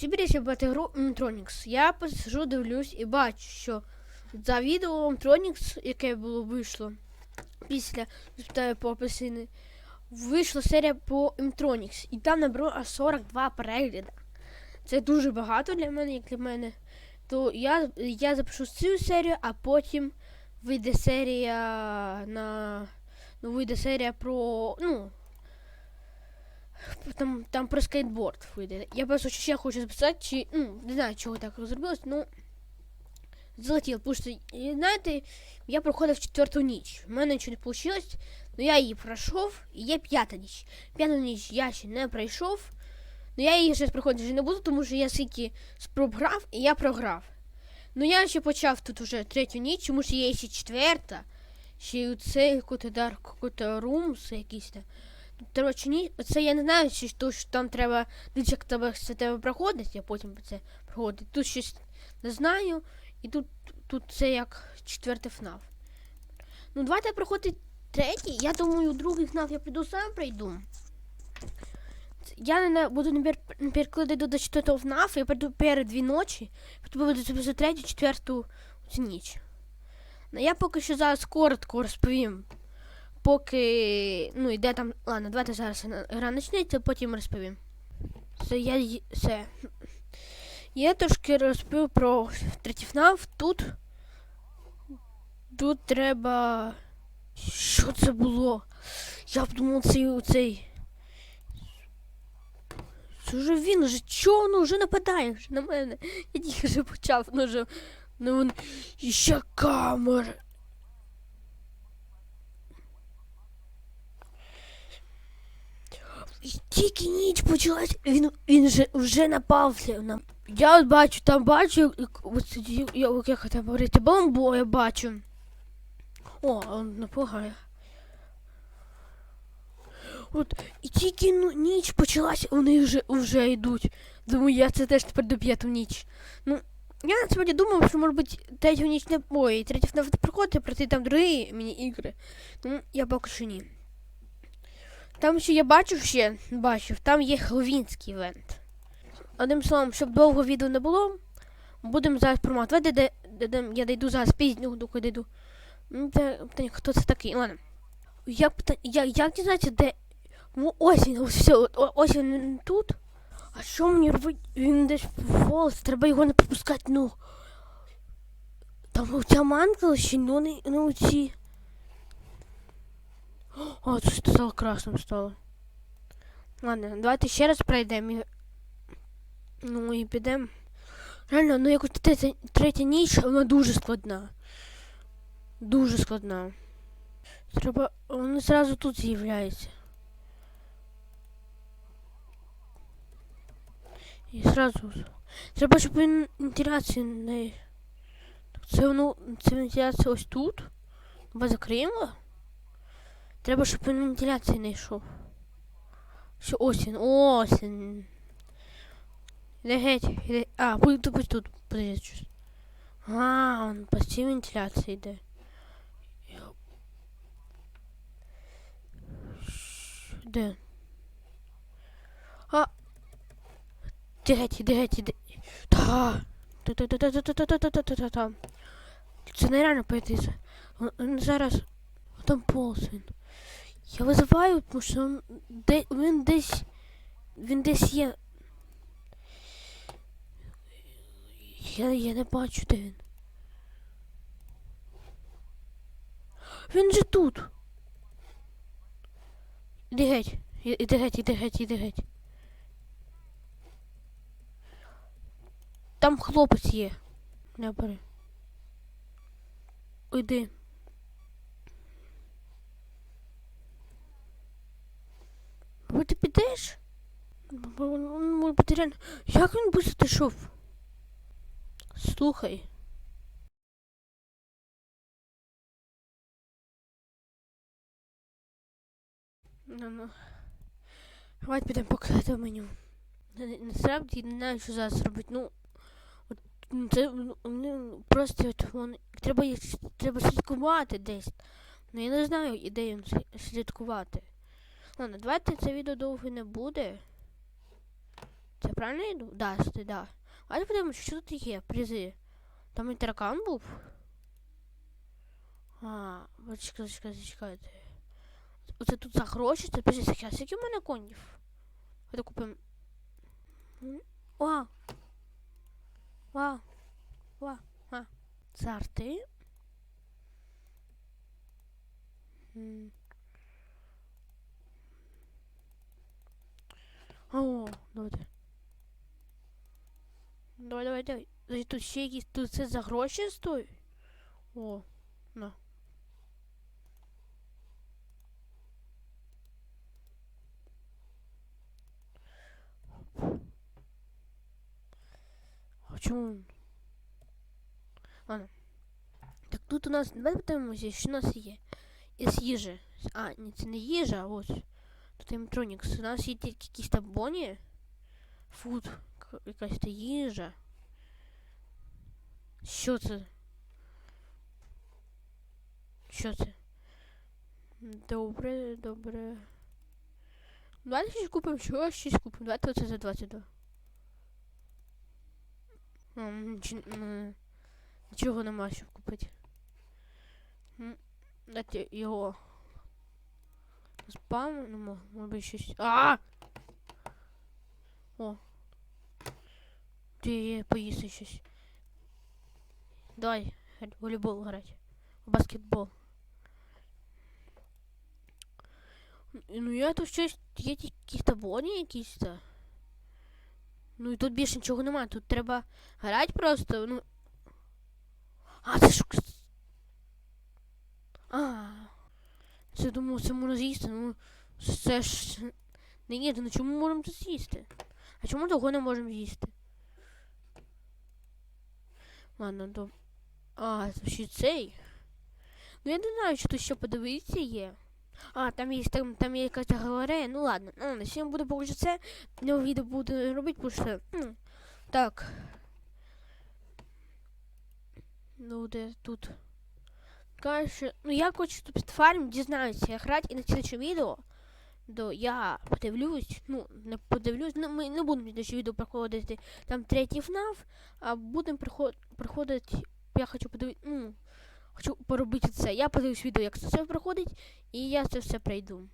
Хочу більше гру Mtronix. Я посижу, дивлюсь і бачу, що за відео Mtronix, яке було вийшло після спитаю по апельсини, вийшла серія по Mtronix. І там набрало аж 42 перегляди. Це дуже багато для мене, як для мене. То я, я запишу цю серію, а потім вийде серія на. Ну, вийде серія про. Ну. Там, там про скейтборд вийде. Я просто ще хочу записати, чи. Ну, не знаю, чого так зробилось, ну. Залетіло, тому що, знаєте, я проходив четверту ніч. У мене нічого не вийшло, але я її пройшов, і є п'ята ніч. П'яту ніч я ще не пройшов. Ну я її ще проходити не буду, тому що я скільки спроб грав і я програв. Ну я ще почав тут уже третю ніч, тому що є ще четверта. Ще й якийсь дар, якийсь румс якийсь там. Тут, Коротше, ні, це я не знаю, чи то, що там треба дивіться, як тебе це тебе проходить, я потім це проходить. Тут щось не знаю, і тут, тут це як четвертий ФНАФ. Ну, давайте проходити третій. Я думаю, другий ФНАФ я піду сам прийду. Я не буду перекладати до четвертого ФНАФ, я прийду перед дві ночі, потім буду за третю, четверту ніч. Ну, я поки що зараз коротко розповім. Поки. Ну, йде там. Ладно, давайте зараз гра почнеться, потім розповім. Це я це. Я трошки розповів про третій ФНАФ. Тут. Тут треба. Що це було? Я б думав, цей цей. Це вже він вже чого ну вже нападає вже на мене. Я тільки вже почав, ну вже. Ну він. Ще камера. І тільки ніч почалась, він, він вже, вже напався на. Я от бачу, там бачу, я- як там говорити, бомбу я бачу. О, он напугає. От, і тільки ну, ніч почалась, вони вже, вже йдуть. Думаю, я це теж тепер доб'ю ту ніч. Ну, я насправді думав, що може бути третю ніч не. Ой, третя не приходить, пройти там другі міні-ігри. Ну, я поки що ні. Там ще я бачив ще, бачив, там є хеллоуінський івент. Одним словом, щоб довго відео не було, будемо зараз проматувати. Де, де, де, я дійду зараз пізню, доки дійду. Ну, питання, хто це такий? Ладно. Як, пита- я, як дізнатися, де. Ну, ось він, ось все, ось він тут. А що мені робити? Він десь волос, треба його не пропускати, ну. Там у ця манкала ще, ну не ну, ці. О, це стало красним стало. Ладно, давайте ще раз пройдемо. і- Ну і підемо. Реально, ну якось третя, третя ніч, вона дуже складна. Дуже складна. Треба. Він зразу тут з'являється. І зразу. Треба, щоб він вентиляцію не. Так Це воно. Це вентиляція ось тут. Ми закриємо. Треба, щоб він вентиляції не йшов. Ось він, ось. Іде геть, іде. А, будь будь тут, подивіться щось. А, он по цій вентиляції йде. Де? А. Іде геть, іде геть, іде. Та. Та-та-та-та-та-та-та-та-та-та. Це нереально пойти. Он- он Зараз. Там полз він. Я визиваю, тому що де, він десь. Він десь є. Я, я не бачу, де він. Він же тут. Іди геть. Іди геть, іди геть, іди геть. Там хлопець є. Не бери. Іди. Бо він може бути реально. Як він швидко йшов? Слухай. Ну, ну. Давайте підемо показати в меню. На- на- Насправді не знаю, що зараз робити. Ну, от, ну, це ну, просто от, вон, треба, треба слідкувати десь. Ну я не знаю, і де слідкувати. Ладно, давайте це відео довго не буде. Це правильно йду? Да, сюди, да. Я подивимось, що тут є, призи. Там і таракан був. А, от чекайте, чекайте, чекайте. Оце тут за гроші, це подожди, зараз, які в мене конів? Давайте купимо. М, Вау. Вау. Вау. А. Це. О, давайте. Давай, давай, давай. Значить, тут ще якісь, тут це за гроші стоїть? О, на. А чому? Ладно. Так тут у нас, давай подивимося, що у нас є. Із їжі. А, ні, це не їжа, а ось. Тут емтронікс. У нас якісь там боні. Фуд. к- Якась та їжа. Що це? Що це? Добре, добре. Давайте щось купимо, що щось купимо. Давайте оце за 22. А, ніч- м, Нічого нема що купити. М, Дайте його. Спамнемо, може щось. А! О. Ти поїсти щось. Давай, волейбол грати. Баскетбол. Ну я тут щось. Є якісь таблоні якісь та. Ну і тут більше нічого немає. Тут треба грати просто, ну. А, це ж. А. Це думав, це можна з'їсти, ну. Це ж. Не ні, ну чому можемо це з'їсти? А чому того не можемо з'їсти? Ладно, до. А, це ще цей. Ну я не знаю, що тут ще подивитися є. А, там є там, там є якась галерея. Ну ладно. Ну, ладно, сьогодні буде поки це. Не відео буду робити, тому що. Ну, так. Ну, де тут. Короче, ну я хочу тут під фарм дізнаюся, як грати і на слідче відео. До я подивлюсь, ну, не подивлюсь, ну ми не будемо слідче відео проходити там третій ФНАФ, а будемо приход, приходити. я хочу подивитися, ну, хочу поробити це. Я подивлюсь відео, як це все проходить, і я це все пройду.